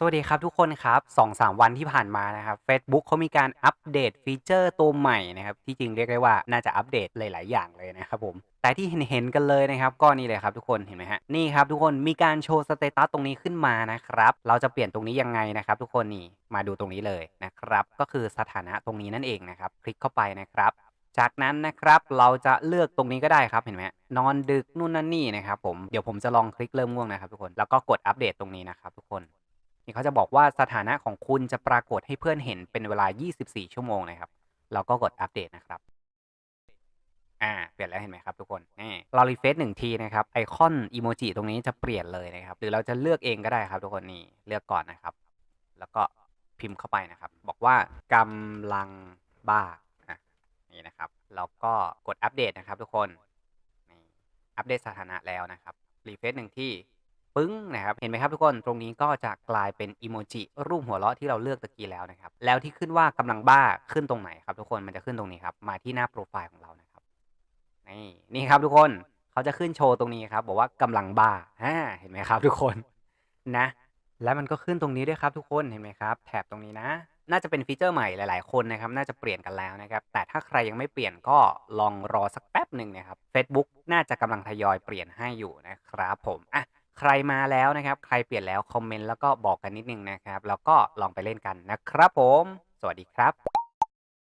สวัสดีครับทุกคนครับ2-3วันที่ผ่านมานะครับ Facebook เขามีการอัปเดตฟีเจอร์ตัวใหม่นะครับ ที่จริงเรียกได้ว่าน่าจะอัปเดตหลาย ๆ อย่างเลยนะครับผมแต่ที่เห็นๆกันเลยนะครับ ก็นี่เลยครับทุกคนเห็นไหมฮะนี่ครับทุกคนมีการโชว์สเตตัสตรงนี้ขึ้นมานะครับ เราจะเปลี่ยนตรงนี้ยังไงนะครับ ทุกคนนี่มาดูตรงนี้เลยนะครับ ก็คือสถานะตรงนี้นั่นเองนะครับ คลิกเข้าไปนะครับ จากนั้นนะครับเราจะเลือกตรงนี้ก็ได้ครับเห็นไหมนอนดึกนู่นนั่นนี่นะครับผมเดี๋ยวผมจะลองคลิกเริ่มง่วงนะครับทุกคนแล้วก็กดอัปเดตตรงนี้นะครับทุกคน นี่เขาจะบอกว่าสถานะของคุณจะปรากฏให้เพื่อนเห็นเป็นเวลา 24 ชั่วโมงนะครับ เราก็กดอัปเดตนะครับ อ่า เปลี่ยนแล้วเห็นไหมครับทุกคนนี่เรารีเฟซหนึ่งทีนะครับ ไอคอนอีโมจิตรงนี้จะเปลี่ยนเลยนะครับ หรือเราจะเลือกเองก็ได้ครับ ทุกคนนี่เลือกก่อนนะครับ แล้วก็พิมพ์เข้าไปนะครับ บอกว่ากำลังบ้าอะนี่นะครับแล้วก็กดอัปเดตนะครับ ทุกคนนี่อัปเดตสถานะแล้วนะครับรีเฟซหนึ่งที่ ปึ้งนะครับ เห็นไหมครับทุกคน ตรงนี้ก็จะกลายเป็นอีโมจิรูปหัวเราะที่เราเลือกตะกี้แล้วนะครับ แล้วที่ขึ้นว่ากำลังบ้าขึ้นตรงไหนครับ ทุกคน มันจะขึ้นตรงนี้ครับ มาที่หน้าโปรไฟล์ของเรานะครับ นี่ นี่ครับทุกคน เขาจะขึ้นโชว์ตรงนี้ครับ บอกว่ากำลังบ้าอ่าเห็นไหมครับ ทุกคน นะ และมันก็ขึ้นตรงนี้ด้วยครับ ทุกคน เห็นไหมครับ แถบตรงนี้นะ น่าจะเป็นฟีเจอร์ใหม่หลาย ๆ คนนะครับ น่าจะเปลี่ยนกันแล้วนะครับ แต่ถ้าใครยังไม่เปลี่ยนก็ลองรอสักแป๊บหนึ่งนะครับ Facebook น่าจะกำลังทยอยเปลี่ยนให้อยู่นะครับ ผม อะ ใครมาแล้วนะครับ ใครเปลี่ยนแล้วคอมเมนต์แล้วก็บอกกันนิดนึงนะครับ แล้วก็ลองไปเล่นกันนะครับผม สวัสดีครับ